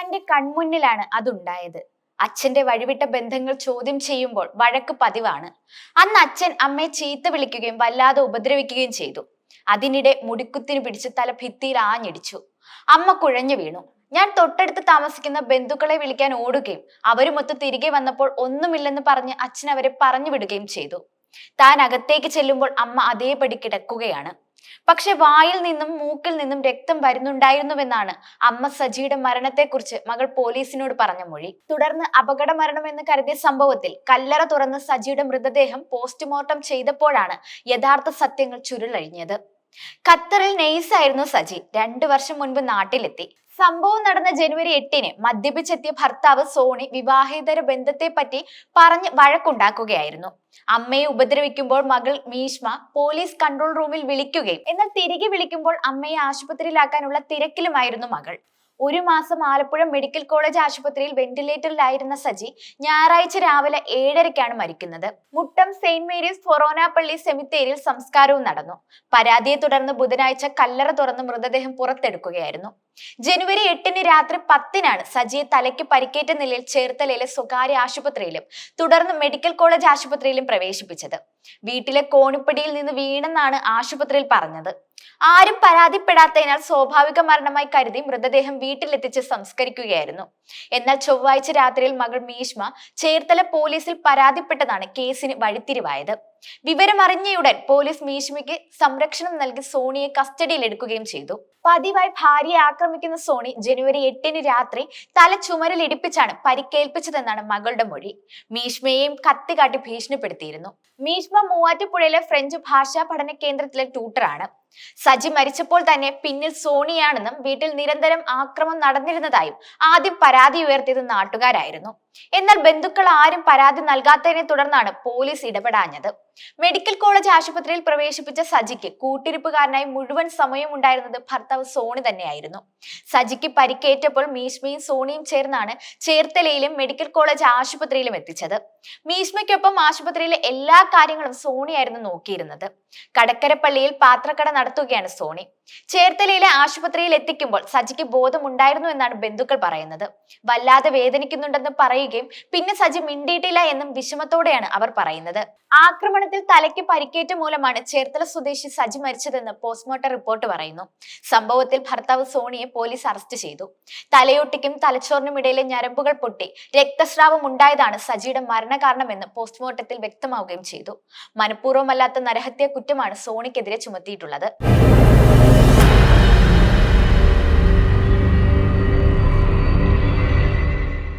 തന്റെ കൺമുന്നിലാണ് അതുണ്ടായത്. അച്ഛന്റെ വഴിവിട്ട ബന്ധങ്ങൾ ചോദ്യം ചെയ്യുമ്പോൾ വഴക്ക് പതിവാണ്. അന്ന് അച്ഛൻ അമ്മയെ ചീത്ത വിളിക്കുകയും വല്ലാതെ ഉപദ്രവിക്കുകയും ചെയ്തു. അതിനിടെ മുടിക്കുത്തിന് പിടിച്ച് തല ഭിത്തിയിൽ ആഞ്ഞിടിച്ചു. അമ്മ കുഴഞ്ഞു വീണു. ഞാൻ തൊട്ടടുത്ത് താമസിക്കുന്ന ബന്ധുക്കളെ വിളിക്കാൻ ഓടുകയും അവരുമൊത്ത് തിരികെ വന്നപ്പോൾ ഒന്നുമില്ലെന്ന് പറഞ്ഞ് അച്ഛൻ അവരെ പറഞ്ഞു വിടുകയും ചെയ്തു. താൻ അകത്തേക്ക് ചെല്ലുമ്പോൾ അമ്മ അതേപടി കിടക്കുകയാണ്. പക്ഷെ വായിൽ നിന്നും മൂക്കിൽ നിന്നും രക്തം വരുന്നുണ്ടായിരുന്നുവെന്നാണ് അമ്മ സജിയുടെ മരണത്തെക്കുറിച്ച് മകൾ പോലീസിനോട് പറഞ്ഞ മൊഴി. തുടർന്ന് അപകട മരണമെന്ന് കരുതിയ സംഭവത്തിൽ കല്ലറ തുറന്ന് സജിയുടെ മൃതദേഹം പോസ്റ്റ്മോർട്ടം ചെയ്തപ്പോഴാണ് യഥാർത്ഥ സത്യങ്ങൾ ചുരുളഴിഞ്ഞത്. ഖത്തറിൽ നെയ്സായിരുന്നു സജി. രണ്ടു വർഷം മുൻപ് നാട്ടിലെത്തി. സംഭവം നടന്ന ജനുവരി എട്ടിന് മദ്യപിച്ചെത്തിയ ഭർത്താവ് സോണി വിവാഹേതര ബന്ധത്തെപ്പറ്റി പറഞ്ഞ് വഴക്കുണ്ടാക്കുകയായിരുന്നു. അമ്മയെ ഉപദ്രവിക്കുമ്പോൾ മകൾ മീഷ്മ പോലീസ് കൺട്രോൾ റൂമിൽ വിളിക്കുകയും എന്നാൽ തിരികെ വിളിക്കുമ്പോൾ അമ്മയെ ആശുപത്രിയിലാക്കാനുള്ള തിരക്കിലുമായിരുന്നു മകൾ. ഒരു മാസം ആലപ്പുഴ മെഡിക്കൽ കോളേജ് ആശുപത്രിയിൽ വെന്റിലേറ്ററിലായിരുന്ന സജി ഞായറാഴ്ച രാവിലെ ഏഴരയ്ക്കാണ് മരിക്കുന്നത്. മുട്ടം സെയിന്റ് മേരീസ് ഫൊറോനാപ്പള്ളി സെമിത്തേരിയിൽ സംസ്കാരവും നടന്നു. പരാതിയെ തുടർന്ന് ബുധനാഴ്ച കല്ലറ തുറന്ന് മൃതദേഹം പുറത്തെടുക്കുകയായിരുന്നു. ജനുവരി എട്ടിന് രാത്രി പത്തിനാണ് സജിയെ തലയ്ക്ക് പരിക്കേറ്റ നിലയിൽ ചേർത്തലയിലെ സ്വകാര്യ ആശുപത്രിയിലും തുടർന്ന് മെഡിക്കൽ കോളേജ് ആശുപത്രിയിലും പ്രവേശിപ്പിച്ചത്. വീട്ടിലെ കോണിപ്പടിയിൽ നിന്ന് വീണെന്നാണ് ആശുപത്രിയിൽ പറഞ്ഞത്. ആരും പരാതിപ്പെടാത്തതിനാൽ സ്വാഭാവിക മരണമായി കരുതി മൃതദേഹം വീട്ടിലെത്തിച്ച് സംസ്കരിക്കുകയായിരുന്നു. എന്നാൽ ചൊവ്വാഴ്ച രാത്രിയിൽ മകൾ മീഷ്മ ചേർത്തല പോലീസിൽ പരാതിപ്പെട്ടതാണ് കേസിന് വഴിത്തിരിവായത്. വിവരമറിഞ്ഞയുടൻ പോലീസ് മീഷ്മയ്ക്ക് സംരക്ഷണം നൽകി സോണിയെ കസ്റ്റഡിയിൽ എടുക്കുകയും ചെയ്തു. പതിവായി ഭാര്യയെ ആക്രമിക്കുന്ന സോണി ജനുവരി എട്ടിന് രാത്രി തല ചുമരിൽ ഇടിപ്പിച്ചാണ് പരിക്കേൽപ്പിച്ചതെന്നാണ് മകളുടെ മൊഴി. മീഷ്മയെയും കത്തി കാട്ടി ഭീഷണിപ്പെടുത്തിയിരുന്നു. മീഷ്മ മൂവാറ്റുപുഴയിലെ ഫ്രഞ്ച് ഭാഷാ പഠന കേന്ദ്രത്തിലെ ട്യൂട്ടറാണ് സജി മരിച്ചപ്പോൾ തന്നെ പിന്നിൽ സോണിയാണെന്നും വീട്ടിൽ നിരന്തരം ആക്രമം നടന്നിരുന്നതായും ആദ്യം പരാതി ഉയർത്തിയത് നാട്ടുകാരായിരുന്നു. എന്നാൽ ബന്ധുക്കൾ ആരും പരാതി നൽകാത്തതിനെ തുടർന്നാണ് പോലീസ് ഇടപെടാഞ്ഞത്. മെഡിക്കൽ കോളേജ് ആശുപത്രിയിൽ പ്രവേശിപ്പിച്ച സജിക്ക് കൂട്ടിരിപ്പുകാരനായി മുഴുവൻ സമയം ഉണ്ടായിരുന്നത് ഭർത്താവ് സോണി തന്നെയായിരുന്നു. സജിക്ക് പരിക്കേറ്റപ്പോൾ മീഷ്മയും സോണിയും ചേർന്നാണ് ചേർത്തലയിലും മെഡിക്കൽ കോളേജ് ആശുപത്രിയിലും എത്തിച്ചത്. മീഷ്മയ്ക്കൊപ്പം ആശുപത്രിയിലെ എല്ലാ കാര്യങ്ങളും സോണിയായിരുന്നു നോക്കിയിരുന്നത്. കടക്കരപ്പള്ളിയിൽ പാത്രക്കട നടത്തുകയാണ് സോണി. ചേർത്തലയിലെ ആശുപത്രിയിൽ എത്തിക്കുമ്പോൾ സജിക്ക് ബോധമുണ്ടായിരുന്നു എന്നാണ് ബന്ധുക്കൾ പറയുന്നത്. വല്ലാതെ വേദനിക്കുന്നുണ്ടെന്ന് പറയുകയും പിന്നെ സജി മിണ്ടിയിട്ടില്ല എന്നും വിഷമത്തോടെയാണ് അവർ പറയുന്നത്. ആക്രമണത്തിൽ തലയ്ക്ക് പരിക്കേറ്റ മൂലമാണ് ചേർത്തല സ്വദേശി സജി മരിച്ചതെന്ന് പോസ്റ്റ്മോർട്ടം റിപ്പോർട്ട് പറയുന്നു. സംഭവത്തിൽ ഭർത്താവ് സോണിയെ പോലീസ് അറസ്റ്റ് ചെയ്തു. തലയൊട്ടിക്കും തലച്ചോറിനും ഇടയിലെ ഞരമ്പുകൾ പൊട്ടി രക്തസ്രാവം ഉണ്ടായതാണ് സജിയുടെ മരണകാരണമെന്ന് പോസ്റ്റ്മോർട്ടത്തിൽ വ്യക്തമാവുകയും ചെയ്തു. മനഃപൂർവമല്ലാത്ത നരഹത്യ കുറ്റമാണ് സോണിക്കെതിരെ ചുമത്തിയിട്ടുള്ളത്.